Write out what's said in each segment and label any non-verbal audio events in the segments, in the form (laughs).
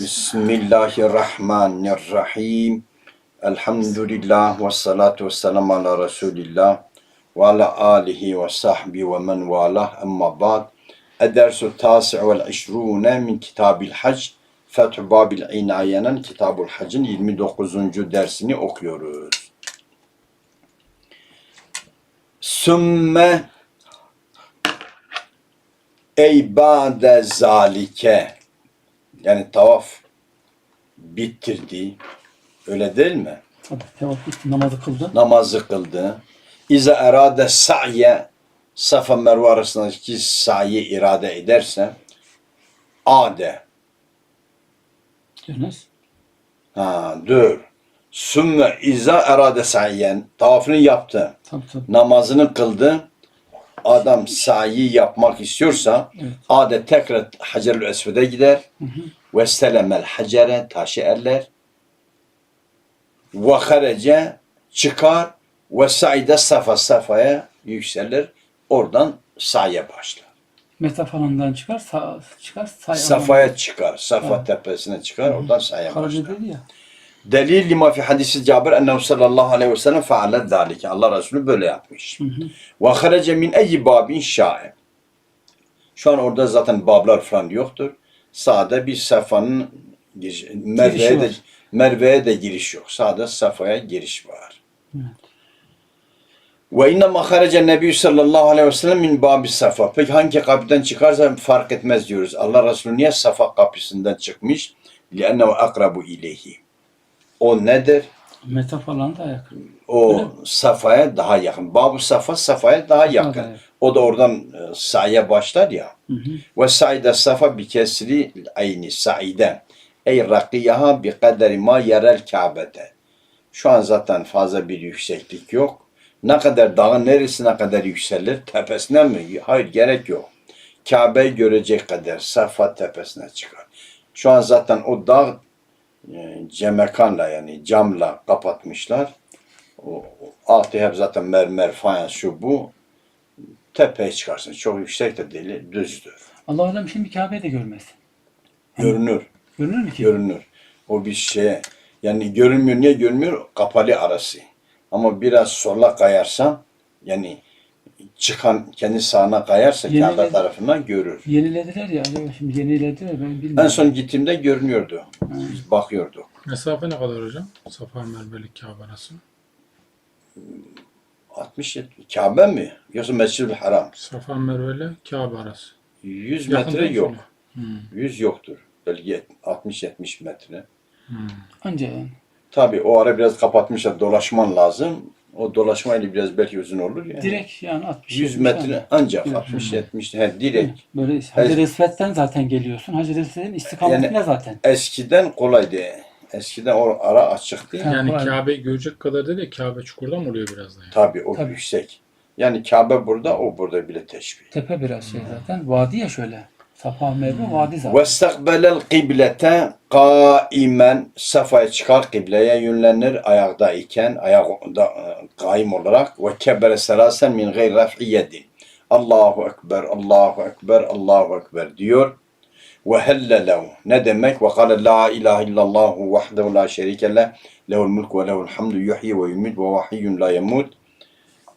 Bismillahirrahmanirrahim. Elhamdülillah ve salatu ve selamu ala Resulillah ve ala alihi ve sahbihi ve men valah emma ba'd. Edersu tasi' vel işrûne min kitabil hac. Fethu Babil İnaye'nin Kitabul Hac'ın 29. dersini okuyoruz. Sümme ey ba'de zalike yani tavaf bitirdi. Öyle değil mi? Tabii tevaf bitti, namazı kıldı. Namazı kıldı. İza erade sa'ye Safa Merve arasındaki sa'yi irade ederse ade Dönüz. ha dur. Sümme iza erade sa'yen tavafını yaptı. Tabii tabii. Namazını kıldı. Adam sa'i yapmak istiyorsa Evet. ade tekrar Hacerül Esved'e gider. Hı hı. ve selemel hacere taşı eller ve harece çıkar ve saide safa safaya yükselir oradan sa'ya başlar. Mesaf alanından çıkar, sağ, çıkar, say Safaya çıkar. Safa tepesine çıkar. Oradan sa'ya Karaca başlar. dedi ya. Delil lima fi hadisi Cabir ennehu sallallahu aleyhi ve sellem feale zalike. Allah Resulü böyle yapmış. Hı hı. Ve harece min eyyi babin şa'e. Şu an orada zaten bablar falan yoktur. Sağda bir safanın giriş- Merve'ye de, var. Merve'ye de giriş yok. Sağda safaya giriş var. Evet. Ve inne ma harece Nebi sallallahu aleyhi ve sellem min babi safa. Peki hangi kapıdan çıkarsa fark etmez diyoruz. Allah Resulü niye safa kapısından çıkmış? لِأَنَّهُ akrabu ileyhi. o nedir? Mesaf alanı da yakın. O Öyle safaya daha yakın. Babu safa safaya daha yakın. yakın. O da oradan e, sa'ya başlar ya. Hı hı. Ve sa'ide safa bi kesri ayni sa'ide. Ey rakiyaha bi kaderi ma yerel Kabe'de. Şu an zaten fazla bir yükseklik yok. Ne kadar dağın neresine kadar yükselir? Tepesine mi? Hayır gerek yok. Kabe'yi görecek kadar Safa tepesine çıkar. Şu an zaten o dağ cemekanla yani camla kapatmışlar. O, altı hep zaten mermer, fayans şu bu. Tepeye çıkarsın. Çok yüksek de değil, düzdür. Allah alem şimdi Kabe'yi de görmez. Görünür, Görünür mü ki? görünür. O bir şey. Yani görünmüyor. Niye görünmüyor? Kapalı arası. Ama biraz sola kayarsan yani çıkan kendi sağına kayarsa Yeni- Kabe tarafından görür. Yenilediler ya. acaba Şimdi yenilediler ben En bilmiyorum. son gittiğimde görünüyordu. Biz bakıyorduk. Mesafe ne kadar hocam? Safa Merve'li Kabe arası. 60 Kabe mi? Yoksa Mescid-i Haram. Safa Merve'li Kabe arası. 100 Yakın metre değil yok. mi? Hmm. 100 yoktur. Belki 60-70 metre. Hmm. Anca yani. Tabii o ara biraz kapatmışlar. Dolaşman lazım. O dolaşmayla biraz belki uzun olur ya. Direkt yani 60 100 70 metre yani. ancak Evet. 60-70 he, direkt. Böyle Hacer-i Esved'den zaten geliyorsun. Hacer-i Esved'in istikametine Yani- zaten. Eskiden kolaydı. Eskiden o ara açıktı. Yani kolay. Kabe'yi görecek kadar değil de Kabe çukurda mı oluyor biraz da yani? Tabii o Tabii. yüksek. Yani Kabe burada, o burada bile teşbih. Tepe biraz şey zaten. Vadi ya şöyle. Safa mevzu vadi zaten. Ve istakbelel kıblete kaimen safaya çıkar kıbleye yönlenir ayakta iken ayakta kaim e, olarak ve kebere serasen min gayr raf'i yedi. Allahu ekber, Allahu ekber, Allahu ekber diyor. Ve hellelev ne demek? Ve kâle la ilahe illallah vahdehu la şerike leh lehul mulk ve lehul hamdu yuhyi ve yumit ve vahiyyun la yemut.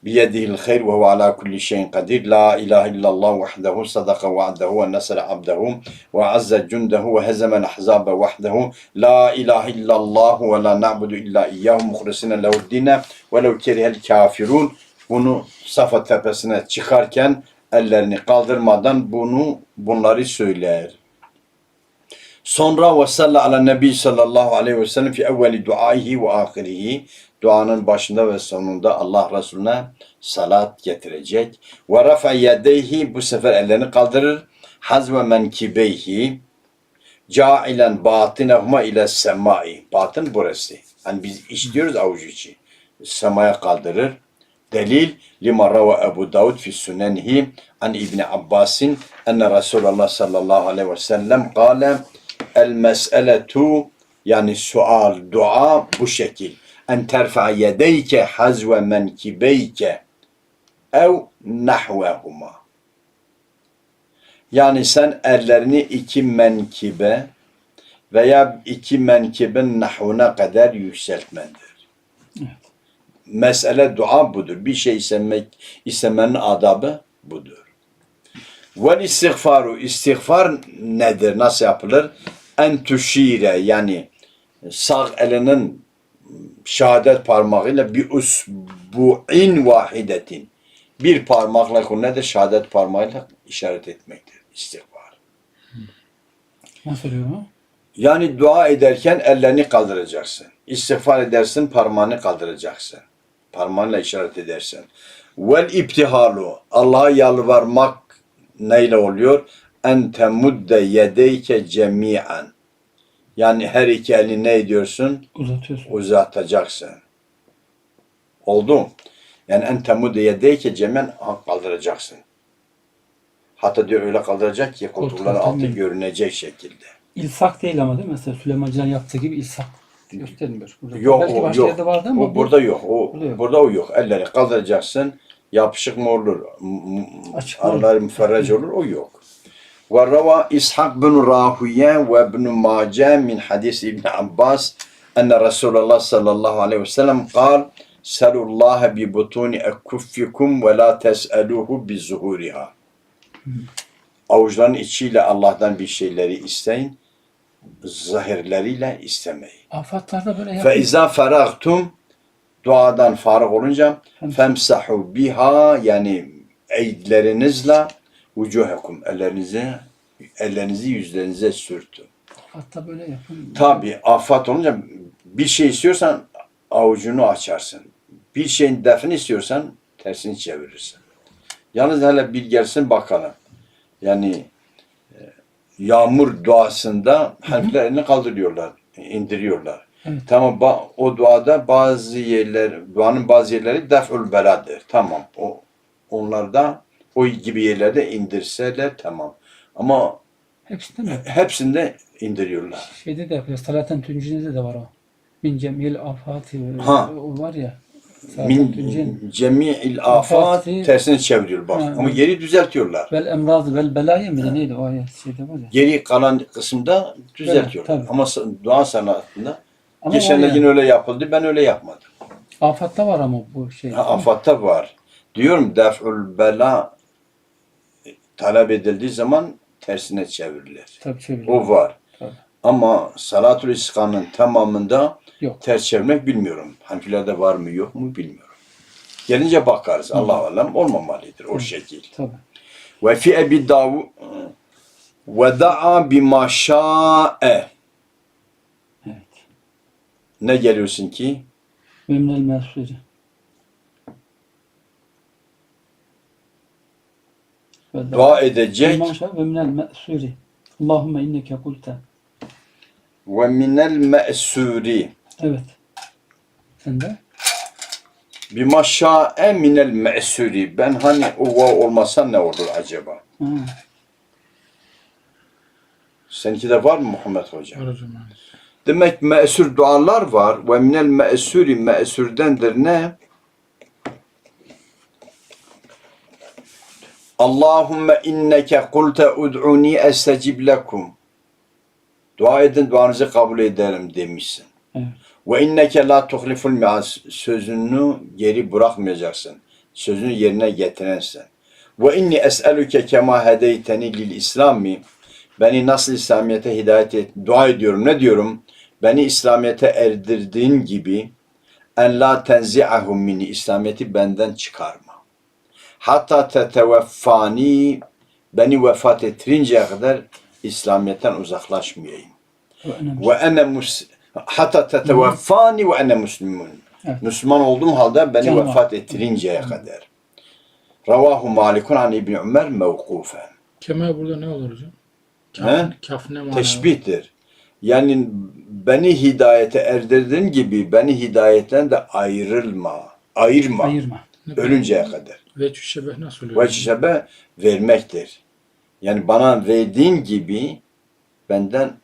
بيده الخير وهو على كل شيء قدير لا إله إلا الله وحده صدق وعده ونصر عبده وعز جنده وهزم الأحزاب وحده لا إله إلا الله ولا نعبد إلا إياه مخلصين له الدين ولو كره الكافرون bunu Safa tepesine çıkarken ellerini kaldırmadan bunu bunları söyler. Sonra ve salla ala nebi sallallahu aleyhi ve sellem fi evveli duaihi ve ahirihi duanın başında ve sonunda Allah Resulüne salat getirecek. Ve rafa yedeyhi bu sefer ellerini kaldırır. Hazve menkibeyhi cailen batinehuma ile semai. Batın burası. Hani biz işliyoruz avucu içi. Semaya kaldırır. Delil lima rava Ebu Davud fi sunenihi an İbni Abbasin enne Resulullah sallallahu aleyhi ve sellem kâle el mes'eletu yani sual, dua bu şekil. En terfa yedeyke hazve menkibeyke ev nahvehuma. Yani sen ellerini iki menkibe veya iki menkibin nahvuna kadar yükseltmendir. Mesele dua budur. Bir şey istemek, istemenin adabı budur. Vel istiğfaru, istiğfar nedir, nasıl yapılır? En tuşire yani sağ elinin şehadet parmağıyla bir usbu'in vahidetin bir parmakla o nedir? Şehadet parmağıyla işaret etmektir. İstiğfar. Nasıl oluyor mu? Yani dua ederken ellerini kaldıracaksın. İstiğfar edersin parmağını kaldıracaksın. Parmağınla işaret edersin. Vel ibtihalu. Allah'a yalvarmak neyle oluyor? En temudde yedeyke cemiyen. Yani her iki elini ne ediyorsun? Uzatıyorsun. uzatacaksın. Oldu. mu? Yani en temudde yedeyke cemen kaldıracaksın. Hatta diyor öyle kaldıracak ki koltukların altı Koltukların- görünecek şekilde. İlsak değil ama değil mi? Mesela Süleymancılar yaptığı gibi ilsak göstermiyor. Burada. Yok Belki o başka yok. yerde vardı ama o bu- burada yok. O Burada yok. burada o yok. Elleri kaldıracaksın. Yapışık mı olur? Açık? Araları müferrec olur. O yok. Ve rava İshak bin Rahuye ve ibn Mace min hadis İbn Abbas enne Resulullah sallallahu aleyhi ve sellem kal Selullaha bi butuni ekuffikum ve la tes'eluhu bi zuhuriha. Avuçların içiyle Allah'tan bir şeyleri isteyin. Zahirleriyle istemeyin. Afatlarda böyle Fe yapıyor. izâ feragtum duadan farık olunca femsahu biha yani eydlerinizle vucuhekum ellerinizi ellerinizi yüzlerinize sürtün. Afatta böyle yapın. Tabi afat olunca bir şey istiyorsan avucunu açarsın. Bir şeyin defini istiyorsan tersini çevirirsin. Yalnız hele bir gelsin bakalım. Yani e, yağmur duasında harfler elini kaldırıyorlar, indiriyorlar. Evet. Tamam o duada bazı yerler, duanın bazı yerleri def'ül beladır. Tamam. O onlarda o gibi yerlerde indirseler tamam. Ama Hepsinde mi? hepsinde indiriyorlar. Şeyde de yapıyor. Salaten Tüncini'de de var o. Min cemil afati. Ha. O var ya. Min cemi'il afat Afati- tersini çeviriyor bak. Ha, Ama evet. geri düzeltiyorlar. Vel emradı vel belaya mı? Neydi o ayet? Şeyde var ya. Geri kalan kısımda düzeltiyorlar. tabii. Ama dua sanatında Ama geçen var ya, yine öyle yapıldı. Ben öyle yapmadım. Afatta var ama bu şey. Ha, afatta var. Diyorum def'ül bela e, talep edildiği zaman tersine çevirilir. Tabii çeviriyor. O var. Tabii. Ama salatul iskanın tamamında Yok. ters çevirmek bilmiyorum. Hanfilerde var mı yok mu bilmiyorum. Gelince bakarız. Allah alem olmamalıdır o şekil. Tabii. Ve fi Ebi Davud ve da'a bima şa'e. Ne geliyorsun ki? Memnel mesuri. Ve Dua edecek ve minel me'suri. Allahümme inneke kulte. ve minel me'suri. Evet. Sen de? Bima şa'e minel me'suri. Ben hani o vav olmasa ne olur acaba? Ha. Seninki de var mı Muhammed Hoca? Var hocam. Demek me'sur dualar var ve minel me'suri me'surdendir ne? Allahümme inneke kulte ud'uni estecib lekum. Dua edin duanızı kabul ederim demişsin. Evet. Ve inneke la tuhliful mi'ad sözünü geri bırakmayacaksın. Sözünü yerine getirensin. Ve inni es'eluke kema hedeyteni lil İslami. Beni nasıl İslamiyet'e hidayet et, dua ediyorum. Ne diyorum? Beni İslamiyet'e erdirdiğin gibi en la tenzi'ahum mini İslamiyet'i benden çıkarma. Hatta teteveffani beni vefat ettirinceye kadar İslamiyet'ten uzaklaşmayayım. Ve ene mus hatta teteveffani ve ene muslimun. Müslüman olduğum halde beni Canım. vefat ettirinceye kadar. Ravahu Malikun an İbni Ömer mevkufen. Kemer burada ne olur hocam? Kaf, kaf ne? Teşbihtir. Yani beni hidayete erdirdiğin gibi beni hidayetten de ayrılma. Ayırma. ayırma. Ölünceye kadar. Şebeh nasıl oluyor? Ve şebe vermektir. Yani bana verdiğin gibi benden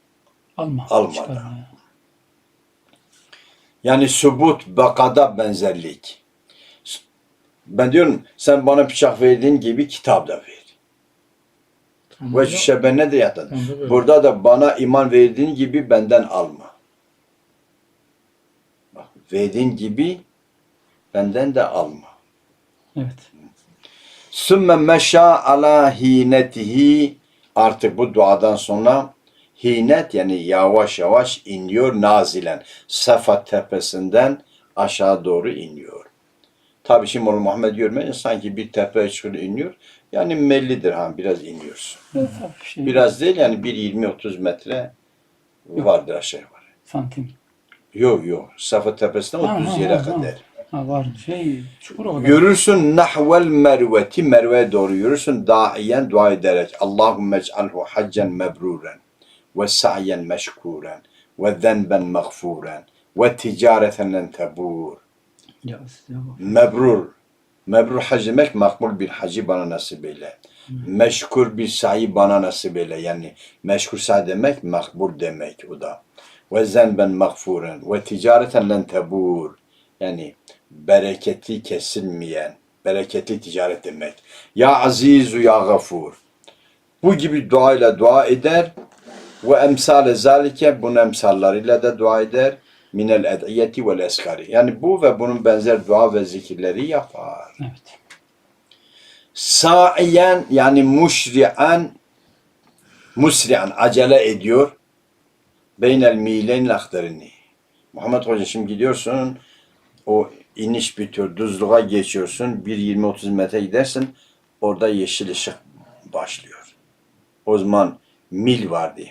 Alma. Alma. Çıkarma. Yani subut bakada benzerlik. Ben diyorum sen bana bıçak verdiğin gibi kitap da ver. Ve şübhe nedir yatan? Burada da bana iman verdiğin gibi benden alma. Bak, verdiğin gibi benden de alma. Evet. Sümme meşa ala hinetihi artık bu duadan sonra hinet yani yavaş yavaş iniyor nazilen. Safa tepesinden aşağı doğru iniyor. Tabi şimdi onu Muhammed görmeyince sanki bir tepeye çıkıyor iniyor. Yani mellidir ha biraz iniyorsun. Biraz değil yani bir 20-30 metre vardır aşağı yukarı. santim. Yok yok. Safa tepesinden Ha, o düz ha, yere ha, ha. kadar. Ha var şey çukur o kadar. Yürürsün nahvel merveti merveye doğru yürürsün daiyen dua ederek Allahümme ec'alhu haccen mebruren ve sa'yen meşkuren ve zenben mağfuren ve ticareten len tebur. Mebrur. Mebrur hac demek makbul bir hacı bana nasip eyle. Meşkur bir sa'i bana nasip eyle. Yani meşkur sa demek makbul demek o da. Ve zenben mağfuren ve ticareten len tebur. Yani bereketli kesilmeyen, bereketli ticaret demek. Ya azizu ya gafur. Bu gibi duayla dua eder ve emsale zalike bunun emsallarıyla da dua eder. Minel ed'iyeti vel eskari. Yani bu ve bunun benzer dua ve zikirleri yapar. Evet. Sa'iyen yani muşri'an musri'an acele ediyor. Beynel mileyn aktarini. Muhammed Hoca şimdi gidiyorsun o iniş bitiyor. Düzlüğe geçiyorsun. Bir 20-30 metre gidersin. Orada yeşil ışık başlıyor. O zaman mil vardı.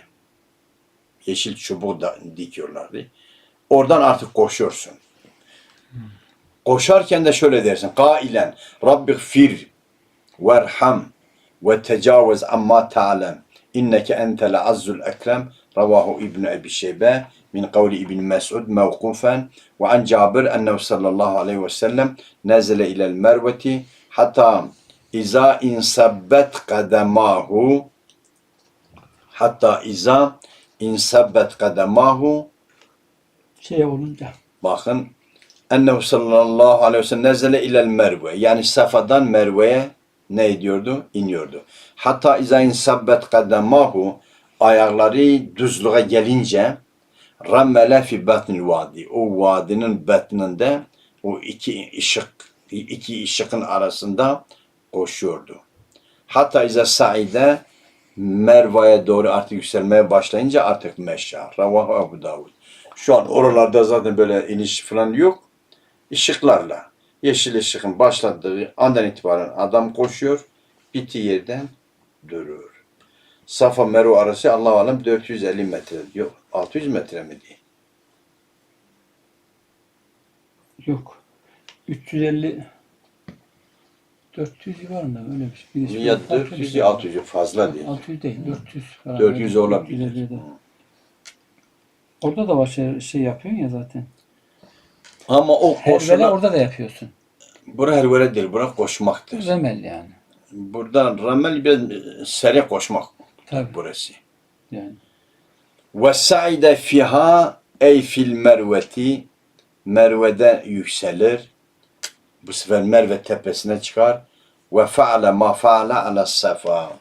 Yeşil çubuk da dikiyorlardı. Oradan artık koşuyorsun. Koşarken de şöyle dersin. Kailen Rabbi gfir verham ve tecavüz amma ta'lem. İnneke entel azzul ekrem. Ravahu İbn Ebi Şeybe min kavli İbn Mes'ud mevkufen ve an Cabir ennehu sallallahu aleyhi ve sellem nezele ilel merveti hatta iza insabbet kademahu hatta iza insabbet kademahu Şey olunca. Bakın ennehu sallallahu aleyhi ve sellem nezele ilel merve. Yani Safa'dan Merve'ye ne ediyordu? İniyordu. Hatta izâ insabbet kademahu ayakları düzlüğe gelince rammele fi batnil vadi. O vadinin batninde o iki ışık iki ışıkın arasında koşuyordu. Hatta izâ sa'ide Merve'ye doğru artık yükselmeye başlayınca artık meşa. Ravahu Abu Davud. Şu an oralarda zaten böyle iniş falan yok. Işıklarla. Yeşil ışıkın başladığı andan itibaren adam koşuyor. Bittiği yerden durur. Safa Merve arası Allah alem 450 metre. Yok 600 metre mi diye. Yok. 350 400 civarında öyle bir şey. Bir Ya şöyle 400 ya 600 fazla değil. 600 değil 400 falan. 400 öyle. olabilir. 450 de. Orada da var şey, şey yapıyorsun ya zaten. Ama o Hervele koşular, orada da yapıyorsun. bura hervele değil, bura koşmaktır. Remel yani. Buradan ramel biraz e, seri koşmak Tabii. burası. Yani. Ve sa'ide fiha ey fil merveti Merve'de yükselir. Bu sefer Merve tepesine çıkar. Ve fa'ale ma fa'ale ala safa.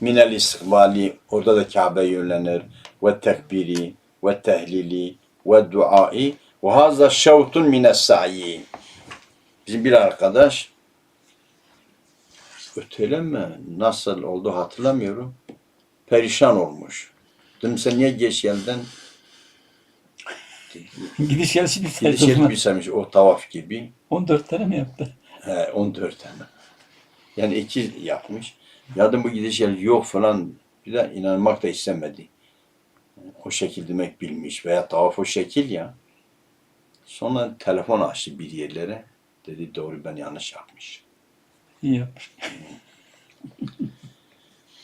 Minel istikbali orada da Kabe yönlenir. Ve tekbiri ve tehlili ve duai ve hazza şevtun mines sa'yi. Bizim bir arkadaş öteleme nasıl oldu hatırlamıyorum. Perişan olmuş. Dedim sen niye geç geldin? Gidiş geliş bir Gidiş sayı etmişsemiş o tavaf gibi. 14 tane mi yaptı? He, 14 tane. Yani iki yapmış. Yardım bu gidiş geliş yok falan. Bir de inanmak da istemedi. O şekil demek bilmiş veya tavaf o şekil ya. Sonra telefon açtı bir yerlere. Dedi doğru ben yanlış yapmış. İyi yapmış.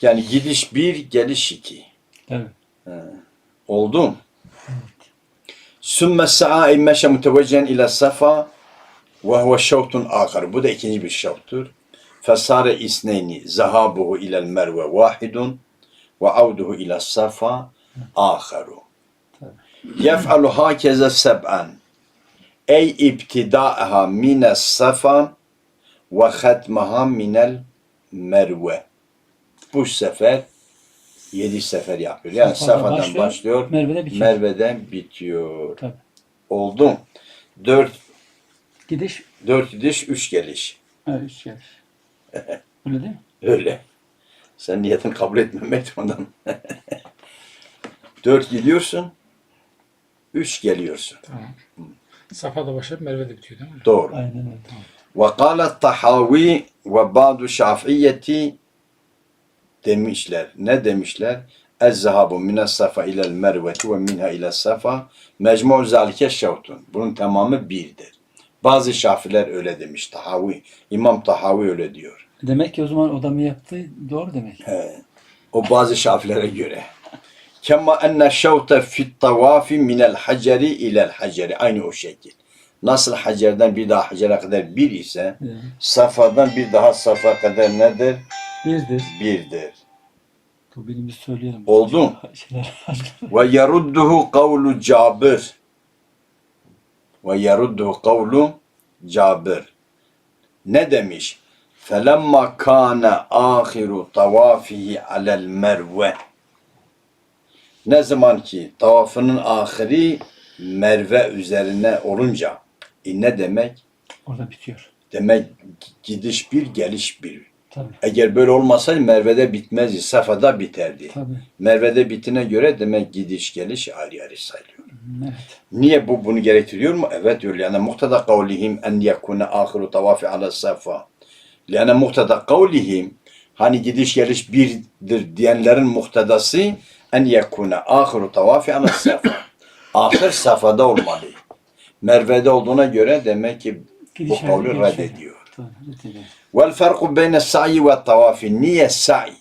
Yani gidiş bir, geliş iki. Tabii. Oldu. Sümme sa'a immeşe muteveccihen ila safa ve huve şevtun akar. Bu da ikinci bir şevttur. Fesare isneyni zahabuhu ilel merve vahidun ve avduhu ila safa akharu. Yef'alu hakeze seb'an. Ey ibtida'aha mine safa ve khatmaha minel merve Bu sefer Yedi sefer yapıyor. Yani Safadan Safa'dan başlıyor, başlıyor, Merve'de bitiyor. Merve'den bitiyor. Tabii. Oldu. Dört, Gidiş, dört gidiş, üç geliş. evet, üç geliş. (laughs) Öyle değil mi? Öyle. Sen niyetin kabul etmemek ondan. (laughs) Dört gidiyorsun, üç geliyorsun. Tamam. Safa'da başlayıp Merve'de bitiyor değil mi? Doğru. Aynen öyle. وقال الطحاوي وبعض الشافعية demişler. Ne demişler? Ez-zahabu mines safa ilel merveti ve minha ile safa mecmu zalike şevtun. Bunun tamamı birdir. Bazı şafiler öyle demiş. Tahavi, İmam Tahavi öyle diyor. Demek ki o zaman odamı yaptı. Doğru demek. He. O bazı şafilere göre. Kema enne şevte fit tavafi minel haceri ilel haceri. Aynı o şekil. Nasıl hacerden bir daha hacere kadar bir ise, safadan bir daha safa kadar nedir? Birdir. Birdir. Bu birimiz söyleyelim. Oldu. (laughs) Ve yerudduhu kavlu Cabir. Ve yerudduhu kavlu Cabir. Ne demiş? Felemma kana ahiru tavafihi alel merve. Ne zaman ki tavafının ahiri Merve üzerine olunca e ne demek? Orada bitiyor. Demek gidiş bir, geliş bir. Tabii. Eğer böyle olmasaydı Merve'de bitmezdi, Safa'da biterdi. Tabii. Merve'de bitine göre demek gidiş geliş ayrı ayrı sayılıyor. Evet. Niye bu bunu gerektiriyor mu? Evet diyor. Yani muhtada kavlihim en yekune ahiru tavafi ala safa. Yani muhtada kavlihim hani gidiş geliş birdir diyenlerin muhtedası en yekune ahiru tavafi ala safa. (coughs) Ahir safada olmalı. Merve'de olduğuna göre demek ki bu Gidiş kavli ayrı, geliş reddediyor. Vel farku beyne sa'i ve tavafi. Niye sa'i?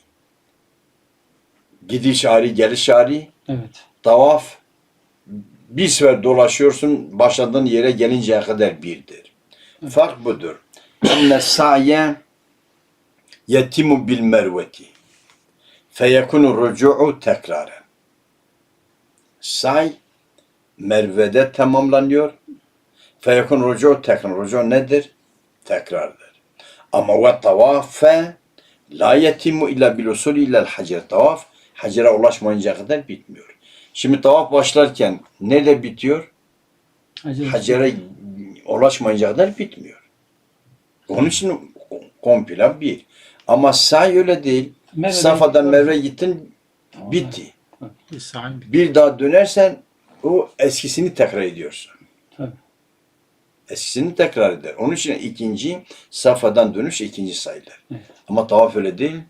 Gidiş ayrı, geliş ayrı. Evet. Tavaf bir sefer dolaşıyorsun başladığın yere gelinceye kadar birdir. Fark budur. Enne sa'ye yetimu bil merveti. Feyekunu rucu'u tekraren. Say Merve'de tamamlanıyor. Feyekun rucu tekrar. Rucu nedir? Tekrardır. Ama ve tavafe la yetimu illa bil usul illa hacer. Tavaf hacere ulaşmayınca kadar bitmiyor. Şimdi tavaf başlarken nerede bitiyor? Acele Hacere ulaşmayınca kadar bitmiyor. Onun için komple bir. Ama say öyle değil. Merve'den Safa'dan. Merve gittin bitti. Bir daha dönersen o eskisini tekrar ediyorsun. Tabii. Eskisini tekrar eder. Onun için ikinci Safa'dan dönüş ikinci sayılır. Evet. Ama tavaf öyle değil.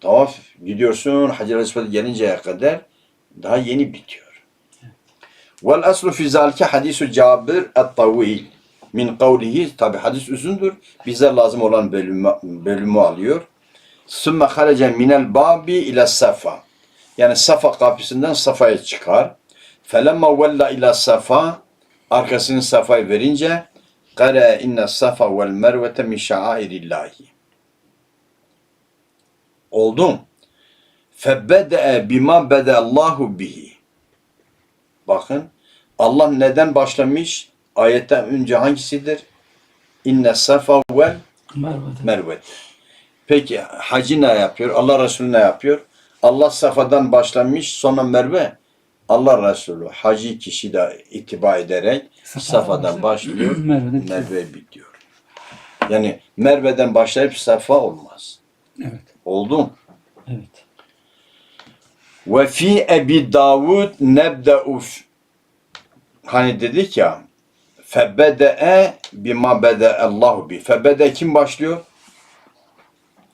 Tavaf gidiyorsun Hacer Esved'e gelinceye kadar daha yeni bitiyor. Vel aslu fi zalike hadisu Cabir et-Tavil min kavlihi tabi hadis uzundur. Bize lazım olan bölümü, bölümü alıyor. Sümme harece minel babi ile safa. Yani Safa kapısından Safa'ya çıkar. Felemma vella ila Safa arkasını Safa'ya verince Kare inne safa vel mervete min şairillahi. Oldu. Febbede'e bima bede Allahu bihi. Bakın Allah neden başlamış? Ayetten önce hangisidir? İnne safa vel mervet. Peki hacı ne yapıyor? Allah Resulü ne yapıyor? Allah Safa'dan başlamış sonra Merve. Allah Resulü hacı kişi de itiba ederek Safa'dan Safa'dan başlıyor, (clears throat) Merve'de. Merve bitiyor. Yani Merve'den başlayıp Safa olmaz. Evet. Oldu. Evet. Ve fi Ebi Davud nebde'u Hani dedik ya febede'e bima bede Allahu bi. Febede kim başlıyor?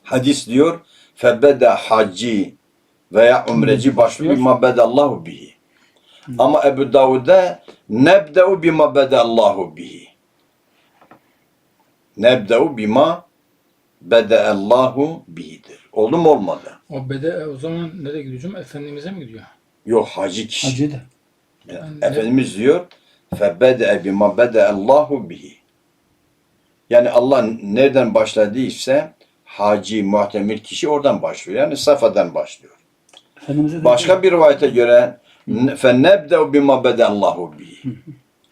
Hadis diyor febede hacı veya umreci başlıyor bima bede Allahu bihi. Ama Ebu Davud'da nebde'u bima bede Allahu bihi. Nebde'u bima bede Allahu bihidir. Oldu mu olmadı? O bede o zaman nereye gidiyor? Efendimiz'e mi gidiyor? Yok hacı kişi. Hacı da. Yani Efendimiz diyor فَبَدَأَ بِمَا بَدَأَ اللّٰهُ bihi. Yani Allah nereden başladıysa hacı, muhtemel kişi oradan başlıyor. Yani Safa'dan başlıyor. Efendimiz'e de Başka bir rivayete göre فَنَبْدَأُ بِمَا بَدَأَ اللّٰهُ bihi.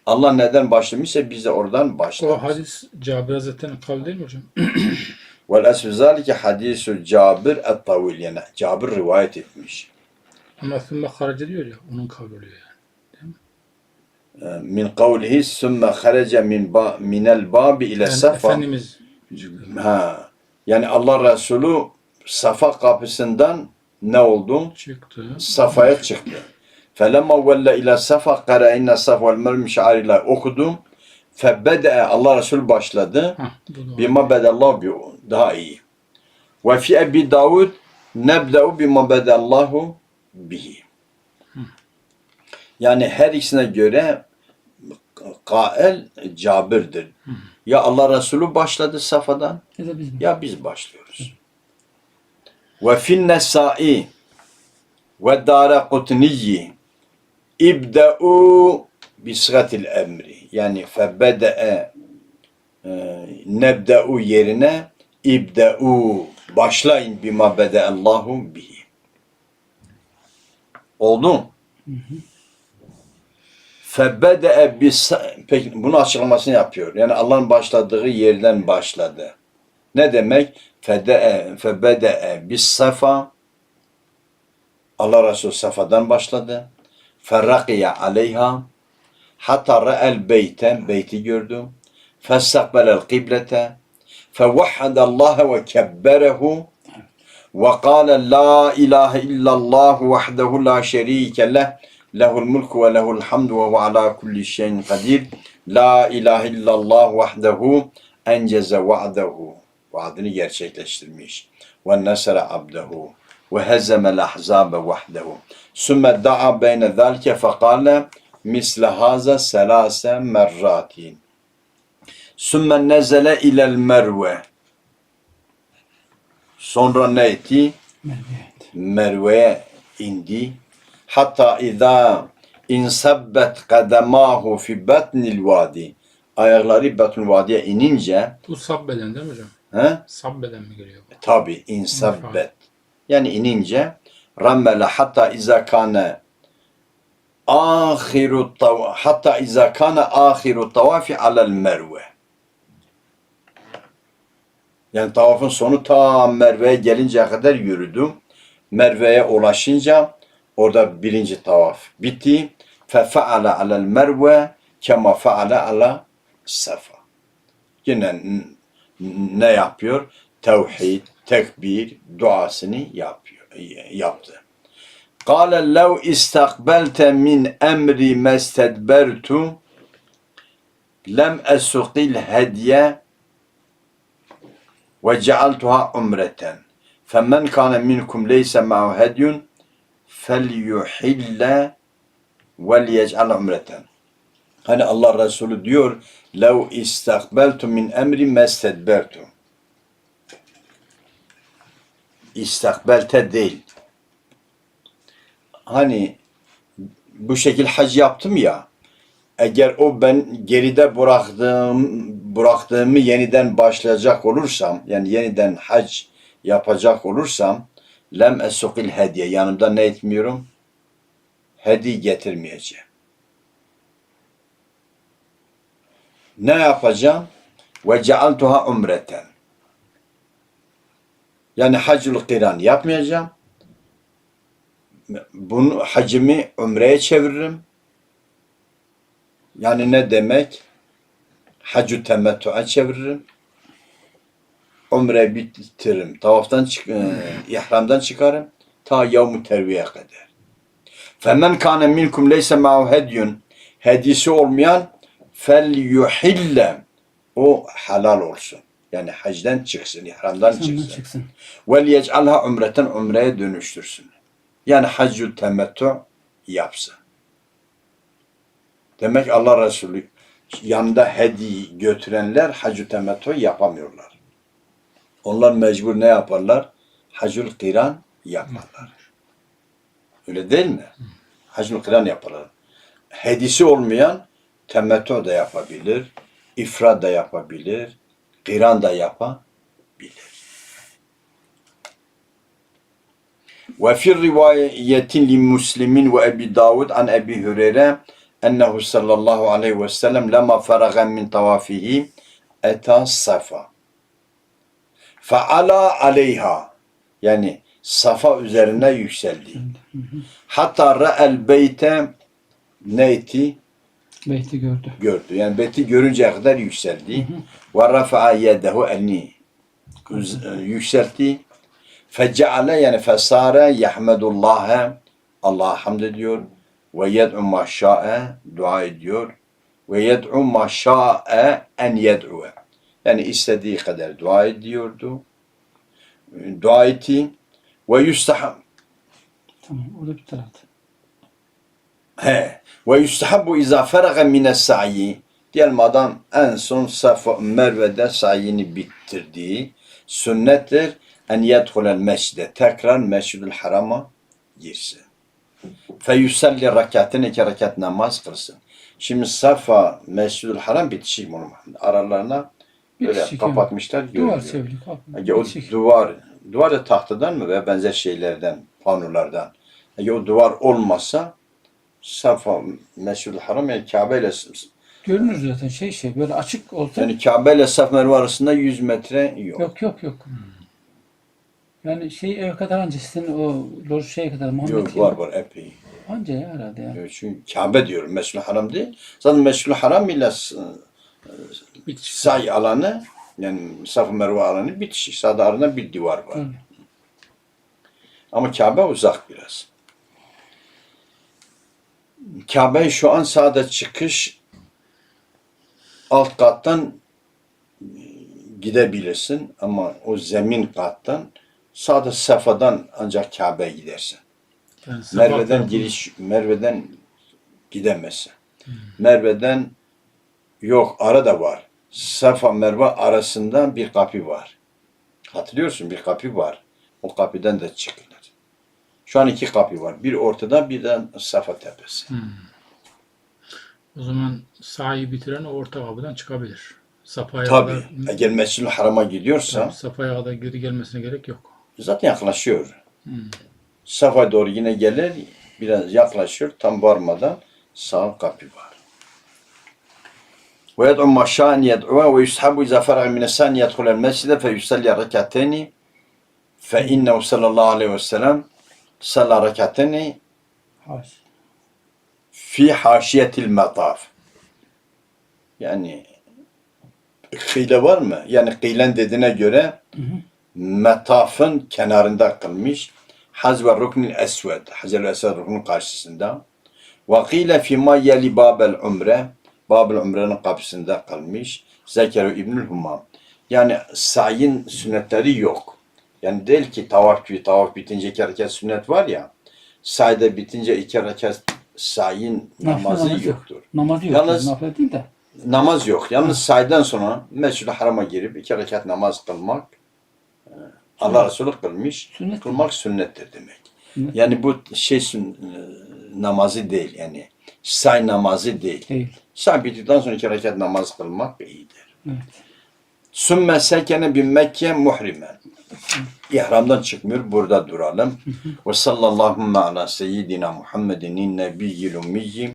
Allah neden başlamışsa biz de oradan O başlarız. hadis Cabir Hazretleri'nin kavli değil mi hocam? Vel esfü zâlike hadisu Cabir et-Tavil. Yani Cabir rivayet etmiş. Ama sümme haraca diyor ya, onun kavli oluyor yani. min kavlihi sümme harece min ba, minel babi ile Yani safa. Efendimiz Ha. Yani Allah Resulü Safa kapısından ne oldu? çıktı. Safa'ya çıktı. Felemma velle ila safa kara inne safa vel mermi şairiyle okudum. Febede Allah Resulü başladı. Bima bedallahu bi daha iyi. Ve fi Ebi Davud nebde'u bima bedallahu bihi. Yani her ikisine göre kael Cabir'dir. Ya Allah Resulü başladı Safa'dan Ya biz mi? ya biz başlıyoruz. Ve fin nesai ve dara kutniyi ibda'u bi sıgatil emri. Yani febede'e e, nebda'u yerine ibda'u başlayın bima bede'allahu bihi. Oldu mu? Febede'e bis peki bunun açıklamasını yapıyor. Yani Allah'ın başladığı yerden başladı. Ne demek? Fede'e febede'e bis safa Allah Resulü Safa'dan başladı. فرقي عليها حتى رأى البيت بيت جردو فاستقبل القبلة فوحد الله وكبره وقال لا إله إلا الله وحده لا شريك له له الملك وله الحمد وهو على كل شيء قدير. لا إله إلا الله وحده أنجز وعده وعدني gerçekleştirmiş. ونصر عبده. Ve hezemel ahzabe vahdehu sümme da'a beyne zalike fekale misle haza selase merratin sümme nezele ilel merve sonra ne etti? Merve'ye. Merve'ye indi. Hatta izâ insabbet kademahu fi batnil vadi. Ayakları batnil vadiye inince Bu sabbeden değil mi hocam? he? Sabbeden mi geliyor bu? tabi insabbet. Yani inince rammele hatta izâ kâne ahiru tav hatta izâ kâne ahiru tavafi alel merve. Yani tavafın sonu ta Merve'ye gelinceye kadar yürüdüm. Merve'ye ulaşınca orada birinci tavaf bitti. فَفَعَلَ عَلَى الْمَرْوَى كَمَا فَعَلَ عَلَى safa. Yine n- ne yapıyor? Tevhid, tekbir, duasını yapıyor, yaptı. قال لو استقبلت من أمري ما استدبرت لم أسق الهدي وجعلتها عمرة فمن كان منكم ليس معه هدي فليحل وليجعل عمرة Hani Allah Resulü diyor لو استقبلت من أمري ما İstakbelte değil. Hani bu şekil hac yaptım ya eğer o ben geride bıraktığım bıraktığımı yeniden başlayacak olursam yani yeniden hac yapacak olursam lem esukil hediye yanımda ne etmiyorum? Hediye getirmeyeceğim. Ne yapacağım? Ve cealtuha umreten. Yani hacül kiran yapmayacağım. Bunu hacimi umreye çeviririm. Yani ne demek? Hacı temettu'a çeviririm. Umre bitiririm. Tavaftan çık e, ihramdan çıkarım. Ta yavmu terviye kadar. Femen kâne minkum leyse ma'u hedyun. Hediyesi olmayan fel yuhille. O halal olsun. Yani hacden çıksın, ihramdan çıksın. çıksın. Vel yec'alha umreten umreye dönüştürsün. Yani haccü temettu yapsın. Demek Allah Resulü yanında hediye götürenler haccü temettu yapamıyorlar. Onlar mecbur ne yaparlar? Hacül kiran yaparlar. Öyle değil mi? Hacül kiran yaparlar. Hedisi olmayan temettu da yapabilir, ifrad da yapabilir, kıran da yapabilir. Ve fir rivayetin li muslimin ve ebi Davud an ebi Hüreyre ennehu sallallahu aleyhi ve sellem lema feragen min tavafihi eta safa. Faala aleyha yani safa üzerine yükseldi. Hatta ra'el beyte neydi? Beyti gördü. gördü. Yani beyti görünceye kadar yükseldi. Ve rafa'a yedehu Üz- e, yükseltti. Feceale yani fesare yahmedullah'a Allah'a hamd ediyor. Ve yed'u ma şa'e dua ediyor. Ve yed'u ma şa'e en yed'u. Yani istediği kadar dua ediyordu. Dua etti. Ve yustahab Tamam orada bir tarafta. He. Ve yustahabbu izâ feraga mine sa'yi. Diyelim adam en son Safa Merve'de sayini bitirdiği sünnettir. En yedhulel mescide. Tekrar mescidül harama girsin. Fe yusalli rekatine iki rekat namaz kılsın. Şimdi Safa Mescidül Haram bitişik bunu. Aralarına böyle Bitişik, kapatmışlar. Duvar görünüyor. sevgili kapı. Yani o duvar, duvar da tahtadan mı veya benzer şeylerden, panolardan. Yani o duvar olmasa Safa, Mescid-i Haram yani Kabe ile Görünür zaten şey şey böyle açık olsa yani Kabe ile Safa Merve arasında 100 metre yok. yok yok yok. Yani şey eve kadar anca sizin o loj şeye kadar Muhammed Yok var var epey. Anca ya herhalde ya. Evet, Çünkü Kabe diyorum Mescid-i Haram değil. Zaten Mescid-i Haram ile Bitişik. say alanı yani Safa Merve alanı bitişik. Sadece arasında bir duvar var. Tabii. Ama Kabe uzak biraz. Kabe şu an sadece çıkış alt kattan e, gidebilirsin ama o zemin kattan sadece Safa'dan ancak Kabe'ye gidersin. Yani Merve'den giriş, Merve'den gidemezsin. Merve'den yok ara da var. Safa Merve arasında bir kapı var. Hatırlıyorsun bir kapı var. O kapıdan da çıkılır. Şu an iki kapı var. Bir ortada bir de Safa tepesi. O zaman sahayı bitiren o orta kapıdan çıkabilir. Safa'ya Tabii. kadar, Eğer Mescid-i Haram'a gidiyorsa Safa'ya kadar geri gelmesine gerek yok. zaten yaklaşıyor. Safa doğru yine gelir. Biraz yaklaşıyor. Tam varmadan sağ kapı var. ويدعو ما شاء أن يدعوه ويسحب إذا فرغ من الساعة أن يدخل المسجد فيصلي ركعتين فإنه صلى الله عليه وسلم sel hareketini fi haşiyetil metaf. Yani kıyle var mı? Yani kıylen dediğine göre metafın kenarında kılmış. Haz ve ruknil esved. Hazel esved ruknun karşısında. Ve kıyle fima yeli babel umre. Babel umrenin kapısında kılmış. Zekeru İbnül Humam. Yani sayın sünnetleri yok. Yani değil ki tavaf gibi tavaf bitince iki rekat sünnet var ya. Sayda bitince iki rekat sayin Nafile namazı namaz yok. yoktur. Namazı yok. Yalnız- Nafile değil de. Namaz yok. Yalnız saydan sonra Mescid-i Haram'a girip iki rekat namaz kılmak e, Allah Resulü kılmış. Sünnet. Kılmak sünnettir demek. Sünnet. Yani bu şey sün- e, namazı değil yani. Say namazı değil. Değil. Say bittikten sonra iki rekat namaz kılmak iyidir. Evet. Sümme sekene bin Mekke muhrimen. İhramdan çıkmıyor. Burada duralım. (laughs) Ve sallallahu ala seyyidina Muhammedin nebiyyil ummiyyi